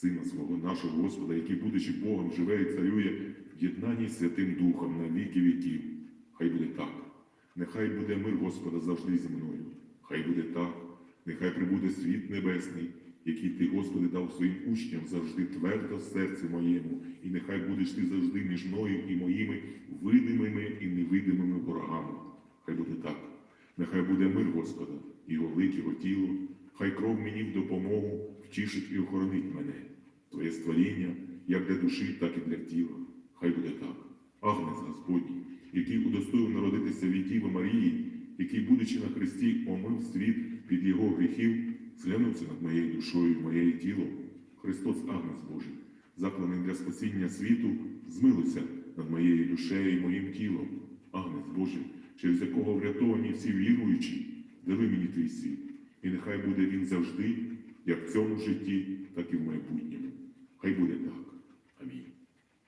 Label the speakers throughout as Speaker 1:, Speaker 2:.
Speaker 1: Сина свого, нашого Господа, який, будучи Богом, живе і царює в єднанні Святим Духом на віки віків. Хай буде так. Нехай буде мир Господа завжди зі мною. Хай буде так. Нехай прибуде світ небесний, який ти, Господи, дав своїм учням завжди твердо в моєму, і нехай будеш ти завжди між мною і моїми видимими і невидимими ворогами. Хай буде так. Нехай буде мир Господа, його лик, його тіло, хай кров мені в допомогу втішить і охоронить мене, Твоє створіння, як для душі, так і для тіла. Хай буде так. Агнець Господній, який удостоїв народитися від Діви Марії, який, будучи на хресті, омив світ під його гріхів, зглянувся над моєю душою моєю тілом. Христос, Агнець Божий, закланий для спасіння світу, змилився над моєю душею і моїм тілом. Агнець Божий, через якого врятовані всі віруючі, дали мені твій світ. І нехай буде він завжди, як в цьому житті, так і в майбутньому. Хай буде так. Амінь.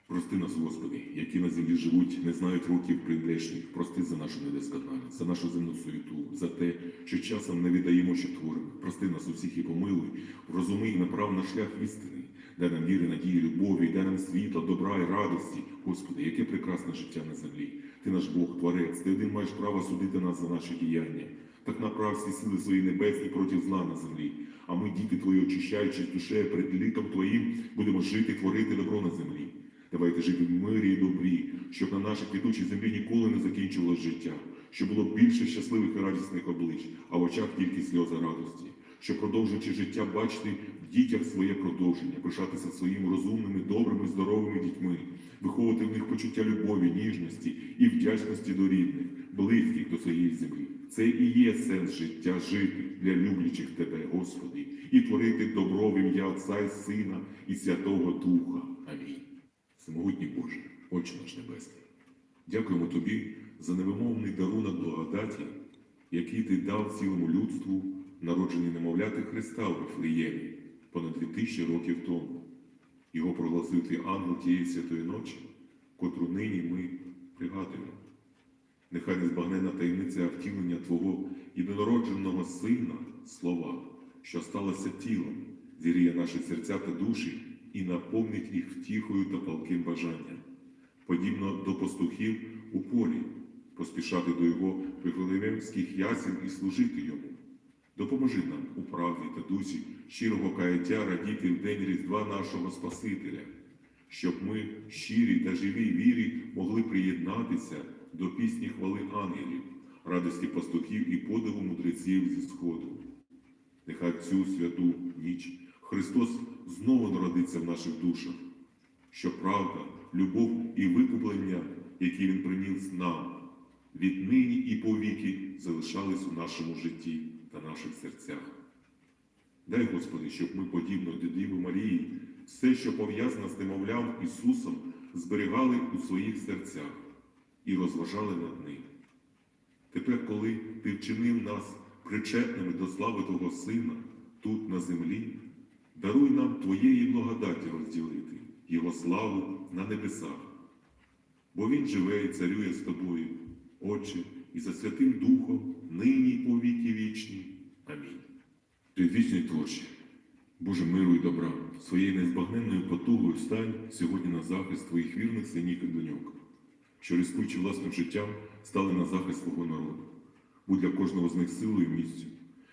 Speaker 1: Прости нас, Господи, які на землі живуть, не знають років прийдешніх. Прости за нашу недосконалість, за нашу земну суєту, за те, що часом не віддаємо, що творимо. Прости нас усіх і помилуй, врозуми і направ на шлях істини, дай нам віри, надії, любові, дай нам світла, добра і радості. Господи, яке прекрасне життя на землі. Ти наш Бог, Творець, ти один маєш право судити нас за наші діяння. Так направ всі сили свої небесні проти зла на землі. А ми, діти Твої, очищаючись душею перед літом Твоїм, будемо жити, творити добро на землі. Давайте жити в мирі і добрі, щоб на нашій квітучій землі ніколи не закінчувалось життя, щоб було більше щасливих і радісних облич, а в очах тільки сльози радості, щоб, продовжуючи життя, бачити в дітях своє продовження, пишатися своїми розумними, добрими, здоровими дітьми, виховувати в них почуття любові, ніжності і вдячності до рідних, близьких до своєї землі. Це і є сенс життя жити для люблячих Тебе, Господи, і творити добро в ім'я Отця і Сина і Святого Духа. Амінь. Всемогутній Боже, Отче наш Небесний, дякуємо Тобі за невимовний дарунок благодаті, який Ти дав цілому людству, народженні немовляти Христа у Вифлеємі понад дві тисячі років тому. Його проголосив твій ангел тієї святої ночі, котру нині ми пригадуємо. Нехай незбагненна таємниця втілення Твого єдинородженого Сина, слова, що сталося тілом, зіріє наші серця та душі і наповнить їх втіхою та палким бажанням, подібно до пастухів у полі, поспішати до його вифлеємських ясен і служити йому. Допоможи нам у правді та дусі щирого каяття радіти в день Різдва нашого Спасителя, щоб ми, щирі та живій вірі, могли приєднатися до пісні хвали ангелів, радості пастухів і подиву мудреців зі Сходу. Нехай цю святу ніч Христос знову народиться в наших душах, що правда, любов і викуплення, які Він приніс нам, віднині і повіки залишались у нашому житті та наших серцях. Дай, Господи, щоб ми, подібно до Діви Марії, все, що пов'язане з немовлям Ісусом, зберігали у своїх серцях і розважали над ним. Тепер, коли Ти вчинив нас причетними до слави Твого Сина тут на землі, даруй нам Твоєї благодаті розділити Його славу на небесах. Бо Він живе і царює з тобою, Отче, і за Святим Духом, нині й по віки вічні. Амінь. Ти вічний творче, Боже миру і добра, своєю незбагненною потугою стань сьогодні на захист твоїх вірних синів і доньок, що рискуючи власним життям, стали на захист свого народу. Будь для кожного з них силою і місцю,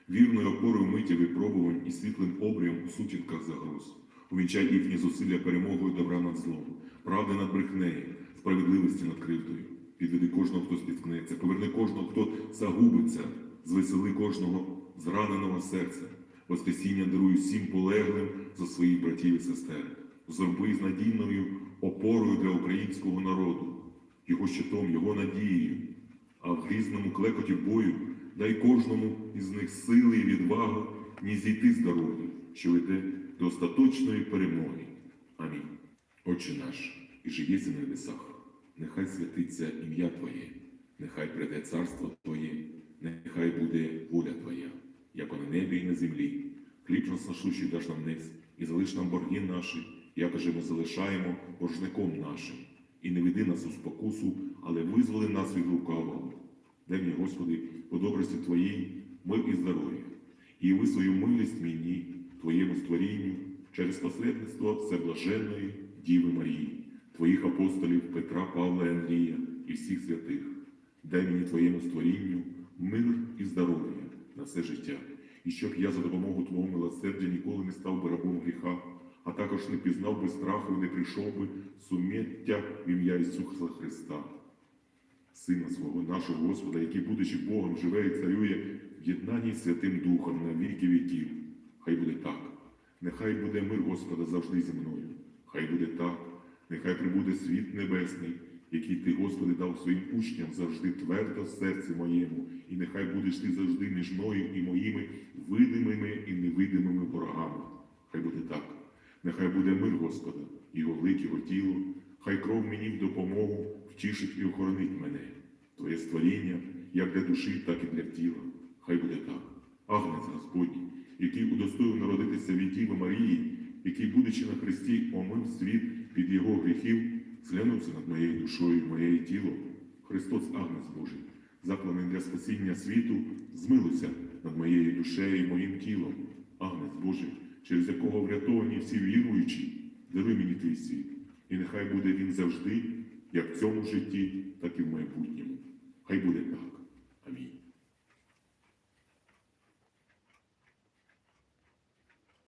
Speaker 1: вірною опорою миття випробувань і світлим обрієм у сутінках загроз. Увінчай їхні зусилля перемогою добра над злом, правди над брехнею, справедливості над кривдою. Підведи кожного, хто спіткнеться, поверни кожного, хто загубиться, звесели кожного зраненого серця. Воскресіння даруй всім полеглим за своїх братів і сестер. Зроби з надійною опорою для українського народу, його щитом, його надією, а в грізному клекоті бою дай кожному із них сили і відвагу ні зійти з дороги, що веде до остаточної перемоги. Амінь. Отче наш, і жиєси на небесах, нехай святиться ім'я Твоє, нехай прийде царство Твоє, нехай буде воля Твоя, як на небі і на землі. Хліб нас насущий даш нам нес, і залиш нам борги наші, як же ми залишаємо боржником нашим. І не веди нас у спокусу, але визволи нас від лукавого. Дай мені, Господи, по добрості Твоїй, мир і здоров'я, і яви свою милість мені, Твоєму створінню, через посередництво Всеблаженної Діви Марії, Твоїх апостолів Петра, Павла і Андрія і всіх святих. Дай мені Твоєму створінню мир і здоров'я на все життя, і щоб я за допомогою Твого милосердя ніколи не став би рабом гріха, а також не пізнав би страху і не прийшов би сум'яття в ім'я Ісуса Христа. Сина свого, нашого Господа, який, будучи Богом, живе і царює в єднанні Святим Духом на віки віків. Хай буде так. Нехай буде мир Господа завжди зі мною. Хай буде так. Нехай прибуде світ небесний, який ти, Господи, дав своїм учням завжди твердо в моєму, і нехай будеш ти завжди між мною і моїми видимими і невидимими ворогами. Хай буде так. Нехай буде мир Господа, його лик, його тіло, хай кров мені в допомогу втішить і охоронить мене. Твоє створіння, як для душі, так і для тіла. Хай буде так. Агнець Господній, який удостоїв народитися від Діви Марії, який, будучи на Христі, омив світ під його гріхів, зглянувся над моєю душою, моєю тілом. Христос, Агнець Божий, закланий для спасіння світу, змилуйся над моєю душею і моїм тілом. Агнець Божий, через якого врятовані всі віруючі, даруй мені твій світ, і нехай буде він завжди, як в цьому житті, так і в майбутньому. Хай буде